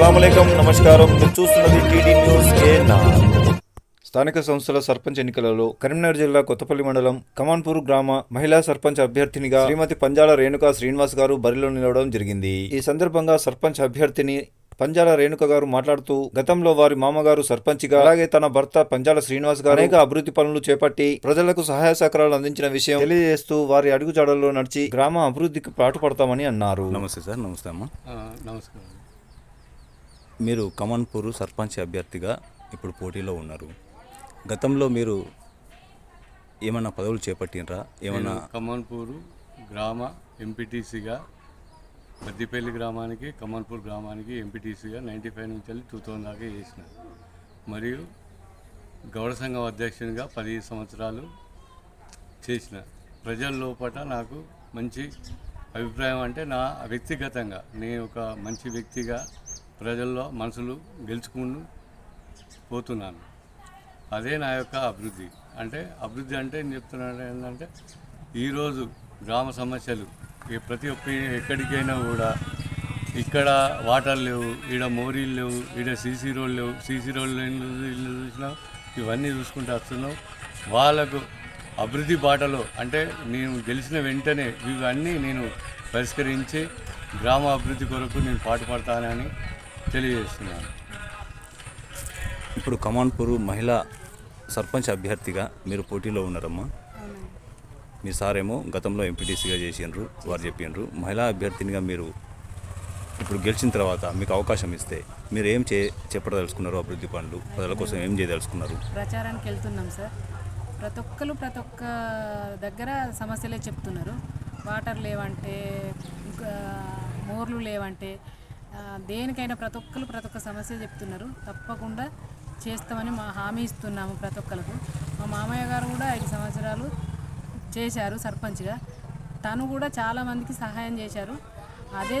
అస్సలం నమస్కారం. మీరు చూస్తున్నది టీడీ న్యూస్ కేఎన్ఆర్ స్థానిక సంస్థల సర్పంచ్ ఎన్నికలలో కరీంనగర్ జిల్లా కొత్తపల్లి మండలం కమాన్పూర్ గ్రామ మహిళా సర్పంచ్ అభ్యర్థినిగా శ్రీమతి పంజాల రేణుక శ్రీనివాస్ గారు బరిలో నిలవడం జరిగింది. ఈ సందర్భంగా సర్పంచ్ అభ్యర్థిని పంజాల రేణుక గారు మాట్లాడుతూ గతంలో వారి మామగారు సర్పంచ్గా అలాగే తన భర్త పంజాల శ్రీనివాస్ గారు అనేక అభివృద్ధి పనులు చేపట్టి ప్రజలకు సహాయ సహకారాలు అందించిన విషయం తెలియజేస్తూ వారి అడుగుజాడల్లో నడిచి గ్రామ అభివృద్ధికి పాటుపడతామని అన్నారు. నమస్తే సార్ నమస్తే అమ్మ. నమస్కారం. మీరు కమన్పూర్ సర్పంచ్ అభ్యర్థిగా ఇప్పుడు పోటీలో ఉన్నారు. గతంలో మీరు ఏమైనా పదవులు చేపట్టినరా ఏమైనా కమన్పూరు గ్రామ ఎంపీటీసీగా మద్దిపల్లి గ్రామానికి కమన్పూర్ గ్రామానికి ఎంపీటీసీగా నైంటీ ఫైవ్ నుంచి వెళ్ళి టూ థౌజండ్ దాకా చేసిన. మరియు గౌడ సంఘం అధ్యక్షునిగా పది సంవత్సరాలు చేసిన. ప్రజల లోపల నాకు మంచి అభిప్రాయం అంటే నా వ్యక్తిగతంగా నేను ఒక మంచి వ్యక్తిగా ప్రజల్లో మనసులు గెలుచుకుని పోతున్నాను. అదే నా యొక్క అభివృద్ధి. అంటే అభివృద్ధి అంటే నేను చెప్తున్నాను ఏంటంటే ఈరోజు గ్రామ సమస్యలు ఏ ప్రతి ఒక్క ఎక్కడికైనా కూడా ఇక్కడ వాటర్ లేవు ఈడ మోరీలు లేవు ఈడ సీసీ రోడ్లు లేవు సీసీ రోడ్లు ఇల్లు ఇల్లు చూసినాం ఇవన్నీ చూసుకుంటూ వస్తున్నాం. వాళ్ళకు అభివృద్ధి బాటలో అంటే నేను గెలిచిన వెంటనే ఇవన్నీ నేను పరిష్కరించి గ్రామ అభివృద్ధి కొరకు నేను పాటుపడతానని తెలియజేస్తున్నాను ఇప్పుడు కమాన్పూర్ మహిళా సర్పంచ్ అభ్యర్థిగా మీరు పోటీలో ఉన్నారమ్మా. మీ సారేమో గతంలో ఎంపీటీసీగా చేసిండ్రు వారు చెప్పిండ్రు మహిళా అభ్యర్థినిగా మీరు ఇప్పుడు గెలిచిన తర్వాత మీకు అవకాశం ఇస్తే మీరు ఏం చే చెప్పదలుచుకున్నారు అభివృద్ధి పనులు? ప్రజల కోసం ఏం చేయదలుచుకున్నారు? ప్రచారానికి వెళ్తున్నాం సార్. ప్రతి ఒక్కరు ప్రతి ఒక్క దగ్గర సమస్యలే చెప్తున్నారు. వాటర్ లేవంటే ఇంకా మోర్లు లేవంటే దేనికైనా ప్రతి ఒక్కరు ప్రతి ఒక్క సమస్య చెప్తున్నారు. తప్పకుండా చేస్తామని మా హామీ ఇస్తున్నాము ప్రతి ఒక్కరికి మా మామయ్య గారు కూడా ఐదు సంవత్సరాలు చేశారు సర్పంచ్గా. తను కూడా చాలామందికి సహాయం చేశారు. అదే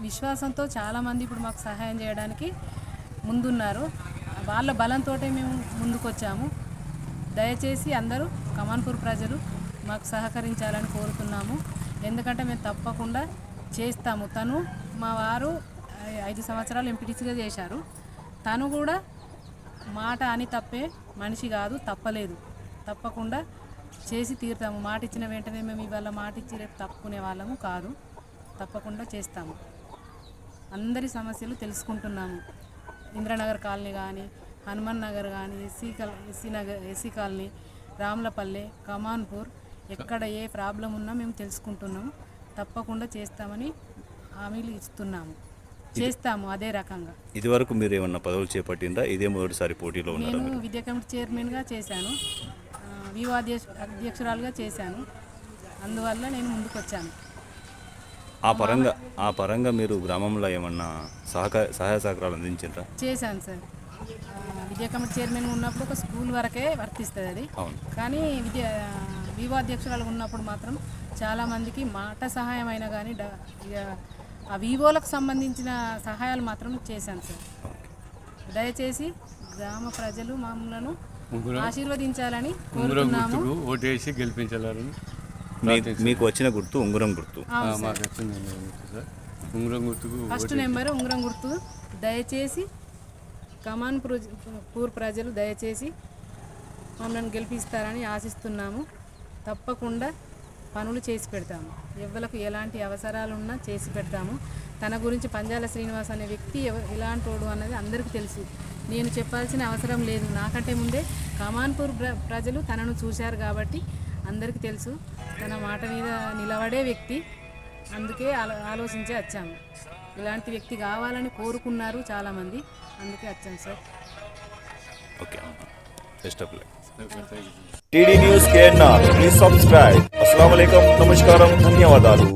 విశ్వాసంతో చాలామంది ఇప్పుడు మాకు సహాయం చేయడానికి ముందున్నారు. వాళ్ళ బలంతో మేము ముందుకొచ్చాము. దయచేసి అందరూ కమాన్పూర్ ప్రజలు మాకు సహకరించాలని కోరుతున్నాము. ఎందుకంటే మేము తప్పకుండా చేస్తాము. తను మా వారు ఐదు సంవత్సరాలు ఎంపీటీసీగా చేశారు. తను కూడా మాట అని తప్పే మనిషి కాదు తప్పలేదు. తప్పకుండా చేసి తీరుతాము. మాట ఇచ్చిన వెంటనే మేము ఇవాళ మాట ఇచ్చి రేపు తప్పుకునే వాళ్ళము కాదు. తప్పకుండా చేస్తాము. అందరి సమస్యలు తెలుసుకుంటున్నాము. ఇంద్రనగర్ కాలనీ కానీ హనుమాన్ నగర్ కానీ ఎస్సీ కల్ SC Nagar SC colony Ramlapalle Kamanpur ఎక్కడ ఏ ప్రాబ్లం ఉన్నా మేము తెలుసుకుంటున్నాము. తప్పకుండా చేస్తామని హామీలు ఇస్తున్నాము. చేస్తాము అదే రకంగా. ఇదివరకు మీరు ఏమన్నా పదవులు చేపట్టిండ్రా? ఇదే మొదటిసారి పోటీలో ఉన్నారా నేను విద్యా కమిటీ చైర్మన్గా చేశాను. వివో అధ్యక్ష అధ్యక్షురాలుగా చేశాను. అందువల్ల నేను ముందుకు వచ్చాను ఆ పరంగా ఆ పరంగా మీరు గ్రామంలో ఏమన్నా సహకార సహాయ సహకారాలు అందించారా చేశాను సార్. విద్యా కమిటీ చైర్మన్ ఉన్నప్పుడు ఒక స్కూల్ వరకే వర్తిస్తుంది అది. కానీ విద్య వివో అధ్యక్షురాలు ఉన్నప్పుడు మాత్రం చాలామందికి మాట సహాయం అయినా కానీ ఆ వివోలకు సంబంధించిన సహాయాలు మాత్రం చేశాను సార్. దయచేసి గ్రామ ప్రజలు మమ్మలను ఆశీర్వదించాలని కోరుతున్నాము. ఓటేసి గెలిపించాలని మీకు వచ్చిన గుర్తు ఉంగరం గుర్తు. ఆ, మాకు వచ్చింది ఉంగరం గుర్తుకు ఫస్ట్ నెంబర్ ఉంగరం గుర్తు. దయచేసి కమాన్ ప్రజ- పూర్ ప్రజలు దయచేసి మమ్మల్ని గెలిపిస్తారని ఆశిస్తున్నాము. తప్పకుండా పనులు చేసి పెడతాము. ఎవరికి ఎలాంటి అవసరాలు ఉన్నా చేసి పెడతాము. తన గురించి పంజాల శ్రీనివాస్ అనే వ్యక్తి ఎవ ఎలాంటోడు అన్నది అందరికీ తెలుసు. నేను చెప్పాల్సిన అవసరం లేదు. నాకంటే ముందే కమాన్పూర్ ప్ర ప్రజలు తనను చూశారు కాబట్టి అందరికీ తెలుసు. తన మాట మీద నిలబడే వ్యక్తి. అందుకే ఆలో- ఆలోచించే వచ్చాము. ఇలాంటి వ్యక్తి కావాలని కోరుకున్నారు చాలామంది. అందుకే వచ్చాం sir. Okay best of luck. TD news KNR please subscribe. అస్సలం నమస్కారం ధన్యవాదాలు